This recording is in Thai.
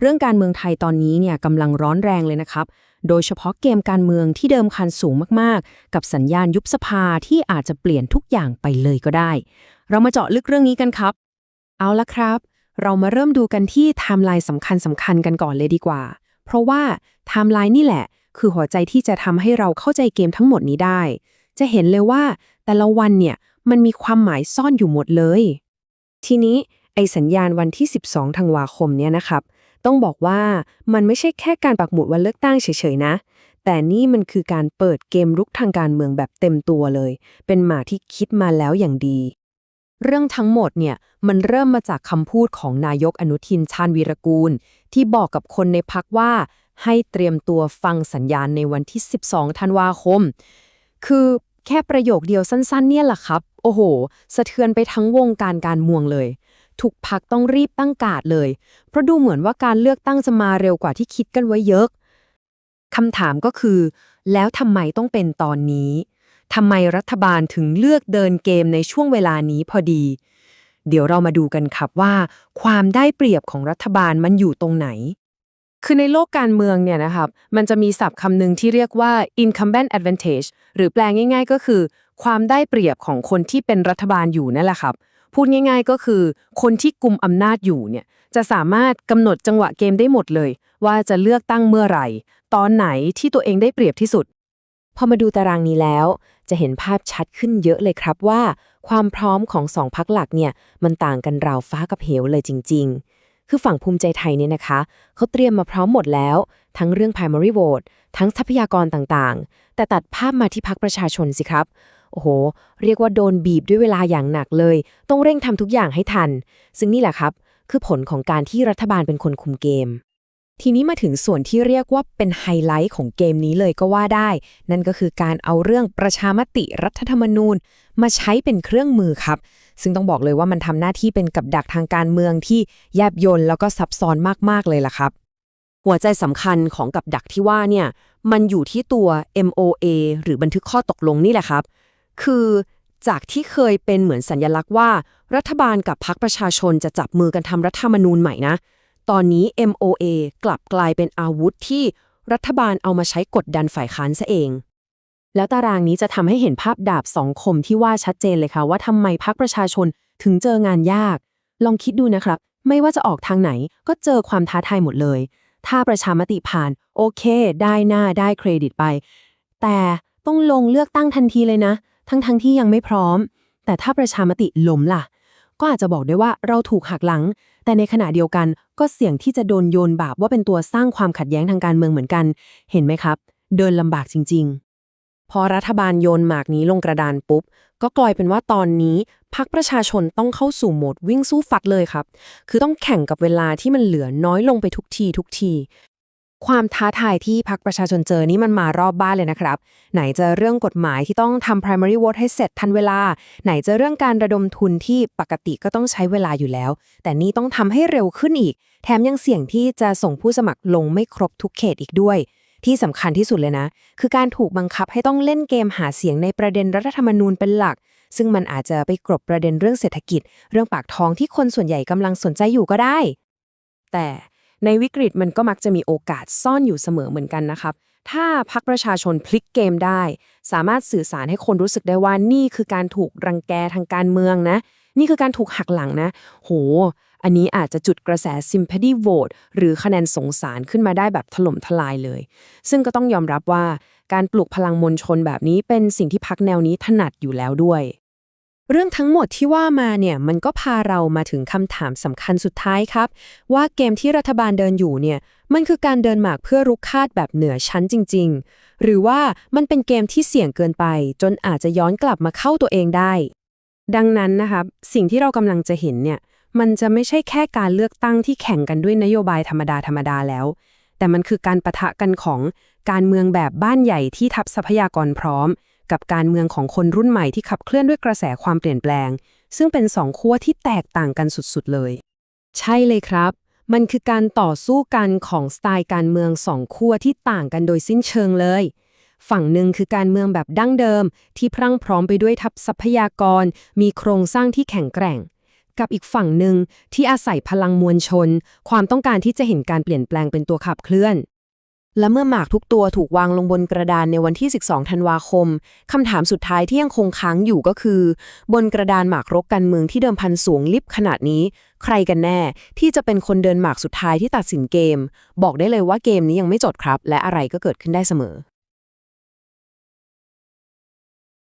เรื่องการเมืองไทยตอนนี้เนี่ยกำลังร้อนแรงเลยนะครับ โดยเฉพาะเกมการเมืองที่เดิมคันสูงมากๆ กับสัญญาณยุบสภาที่อาจจะเปลี่ยนทุกอย่างไปเลยก็ได้ เรามาเจาะลึกเรื่องนี้กันครับ เอาละครับ เรามาเริ่มดูกันที่ไทม์ไลน์สำคัญสำคัญกันก่อนเลยดีกว่า เพราะว่าไทม์ไลน์นี่แหละ คือหัวใจที่จะทำให้เราเข้าใจเกมทั้งหมดนี้ได้ จะเห็นเลยว่า แต่ละวันเนี่ยมันมีความหมายซ่อนอยู่หมดเลย ทีนี้ไอสัญญาณวันที่ 12ธันวาคมเนี่ยนะครับ ต้องบอกว่ามันไม่ใช่แค่การปักหมุดวันเลือกตั้งเฉยๆนะ แต่นี่มันคือการเปิดเกมรุกทางการเมืองแบบเต็มตัวเลย เป็นหมาที่คิดมาแล้วอย่างดี เรื่องทั้งหมดเนี่ยมันเริ่มมาจากคำพูดของนายกอนุทินชาญวีรกูล ที่บอกกับคนในพักว่า ให้เตรียมตัวฟังสัญญาณในวันที่ 12 ธันวาคม คือแค่ประโยคเดียวสั้นๆ เนี่ยแหละครับ โอ้โห สะเทือนไปทั้งวงการการเมืองเลย ทุกพักต้องรีบตั้งการ์ดเลย เพราะดูเหมือนว่าการเลือกตั้งจะมาเร็วกว่าที่คิดกันไว้เยอะคำถามก็คือ แล้วทำไมต้องเป็นตอนนี้ทำไมรัฐบาลถึงเลือกเดินเกมในช่วงเวลานี้พอดี เดี๋ยวเรามาดูกันครับว่า ความได้เปรียบของรัฐบาลมันอยู่ตรงไหน คือในโลกการเมืองเนี่ยนะครับ มันจะมีศัพท์คำหนึ่งที่เรียกว่า incumbent advantage หรือแปลง่าย ๆ ก็คือ ความได้เปรียบของคนที่เป็นรัฐบาลอยู่นั่นแหละครับ พูดง่าย ๆ ก็คือ คนที่กุมอำนาจอยู่เนี่ยจะสามารถกำหนดจังหวะเกมได้หมดเลย ว่าจะเลือกตั้งเมื่อไหร่ ตอนไหนที่ตัวเองได้เปรียบที่สุด พอมาดูตารางนี้แล้ว จะเห็นภาพชัดขึ้นเยอะเลยครับว่า ความพร้อมของสองพักหลักเนี่ยมันต่างกันราวฟ้ากับเหวเลยจริง ๆ คือฝั่งภูมิใจไทยเนี่ยนะคะเขาเตรียมมาพร้อมหมดแล้ว ทั้งเรื่อง primary vote ทั้งทรัพยากรต่างๆ แต่ตัดภาพมาที่พักประชาชนสิครับ โอ้โห เรียกว่าโดนบีบด้วยเวลาอย่างหนักเลย ต้องเร่งทำทุกอย่างให้ทัน ซึ่งนี่แหละครับ คือผลของการที่รัฐบาลเป็นคนคุมเกม ทีนี้มาถึงส่วนที่เรียกว่าเป็นไฮไลท์ของเกมนี้เลยก็ว่าได้ นั่นก็คือการเอาเรื่องประชามติรัฐธรรมนูญ มาใช้เป็นเครื่องมือครับ ซึ่งต้องบอกเลยว่ามันทำหน้าที่เป็นกับดักทางการเมืองที่แยบยลแล้วก็ซับซ้อนมากๆเลยล่ะครับหัวใจสำคัญของกับดักที่ว่าเนี่ย มันอยู่ที่ตัว MOA หรือบันทึกข้อตกลงนี่แหละครับ คือจากที่เคยเป็นเหมือนสัญญลักษณ์ว่า รัฐบาลกับพรรคประชาชนจะจับมือกันทำรัฐธรรมนูญใหม่นะ ตอนนี้ MOA กลับกลายเป็นอาวุธที่รัฐบาลเอามาใช้กดดันฝ่ายค้านซะเอง แล้วตารางนี้จะทำให้เห็นภาพดาบสองคมที่ว่าชัดเจนเลยค่ะว่าทำไมพรรคประชาชนถึงเจองานยาก ลองคิดดูนะครับ ไม่ว่าจะออกทางไหนก็เจอความท้าทายหมดเลย ถ้าประชามติผ่าน โอเค ได้หน้าได้เครดิตไป แต่ต้องลงเลือกตั้งทันทีเลยนะ ทั้งๆทที่ยังไม่พร้อม แต่ถ้าประชามติล้มล่ะ ก็อาจจะบอกได้ว่าเราถูกหักหลัง แต่ในขณะเดียวกันก็เสี่ยงที่จะโดนโยนบาปว่าเป็นตัวสร้างความขัดแย้งทางการเมืองเหมือนกัน เห็นไหมครับ เดินลำบากจริง ๆ พอรัฐบาลโยนหมากนี้ลงกระดานปุ๊บ ก็กลายเป็นว่าตอนนี้พรรคประชาชนต้องเข้าสู่โหมดวิ่งสู้ฟัดเลยครับ คือต้องแข่งกับเวลาที่มันเหลือน้อยลงไปทุกทีทุกที ความท้าทายที่พรรคประชาชนเจอนี่มันมารอบบ้านเลยนะครับ ไหนจะเรื่องกฎหมายที่ต้องทำ primary vote ให้เสร็จทันเวลา ไหนจะเรื่องการระดมทุนที่ปกติก็ต้องใช้เวลาอยู่แล้ว แต่นี่ต้องทำให้เร็วขึ้นอีก แถมยังเสี่ยงที่จะส่งผู้สมัครลงไม่ครบทุกเขตอีกด้วย ที่สำคัญที่สุดเลยนะ คือการถูกบังคับให้ต้องเล่นเกมหาเสียงในประเด็นรัฐธรรมนูญเป็นหลัก ซึ่งมันอาจจะไปกลบประเด็นเรื่องเศรษฐกิจ เรื่องปากท้องที่คนส่วนใหญ่กำลังสนใจอยู่ก็ได้ แต่ ในวิกฤตมันก็มักจะมีโอกาสซ่อนอยู่เสมอเหมือนกันนะครับ ถ้าพรรคประชาชนพลิกเกมได้ สามารถสื่อสารให้คนรู้สึกได้ว่านี่คือการถูกรังแกทางการเมืองนะ นี่คือการถูกหักหลังนะ โห อันนี้อาจจะจุดกระแส sympathy vote หรือคะแนนสงสารขึ้นมาได้แบบถล่มทลายเลย ซึ่งก็ต้องยอมรับว่าการปลุกพลังมวลชนแบบนี้เป็นสิ่งที่พักแนวนี้ถนัดอยู่แล้วด้วย เรื่องทั้งหมดที่ว่ามาเนี่ยมันก็พาเรามาถึงคำถามสำคัญสุดท้ายครับ ว่าเกมที่รัฐบาลเดินอยู่เนี่ยมันคือการเดินหมากเพื่อรุกคาดแบบเหนือชั้นจริง ๆ หรือว่ามันเป็นเกมที่เสี่ยงเกินไป จนอาจจะย้อนกลับมาเข้าตัวเองได้ ดังนั้นนะครับสิ่งที่เรากำลังจะเห็นเนี่ยมันจะไม่ใช่แค่การเลือกตั้งที่แข่งกันด้วยนโยบายธรรมดาธรรมดาแล้ว แต่มันคือการประทะกันของการเมืองแบบบ้านใหญ่ที่ทับทรัพยากรพร้อม กับการเมืองของคนรุ่นใหม่ที่ขับเคลื่อนด้วยกระแสความเปลี่ยนแปลง ซึ่งเป็นสองขั้วที่แตกต่างกันสุดๆเลย ใช่เลยครับ มันคือการต่อสู้กันของสไตล์การเมืองสองขั้วที่ต่างกันโดยสิ้นเชิงเลย ฝั่งหนึ่งคือการเมืองแบบดั้งเดิม ที่พรั่งพร้อมไปด้วยทัพทรัพยากร มีโครงสร้างที่แข็งแกร่ง กับอีกฝั่งหนึ่งที่อาศัยพลังมวลชน ความต้องการที่จะเห็นการเปลี่ยนแปลงเป็นตัวขับเคลื่อน และเมื่อหมากทุกตัวถูกวางลงบนกระดานในวันที่ 12 ธันวาคม คำถามสุดท้ายที่ยังคงค้างอยู่ก็คือ บนกระดานหมากรกกันเมืองที่เดิมพันสูงลิบขนาดนี้ ใครกันแน่ ที่จะเป็นคนเดินหมากสุดท้ายที่ตัดสินเกม บอกได้เลยว่าเกมนี้ยังไม่จบครับ และอะไรก็เกิดขึ้นได้เสมอ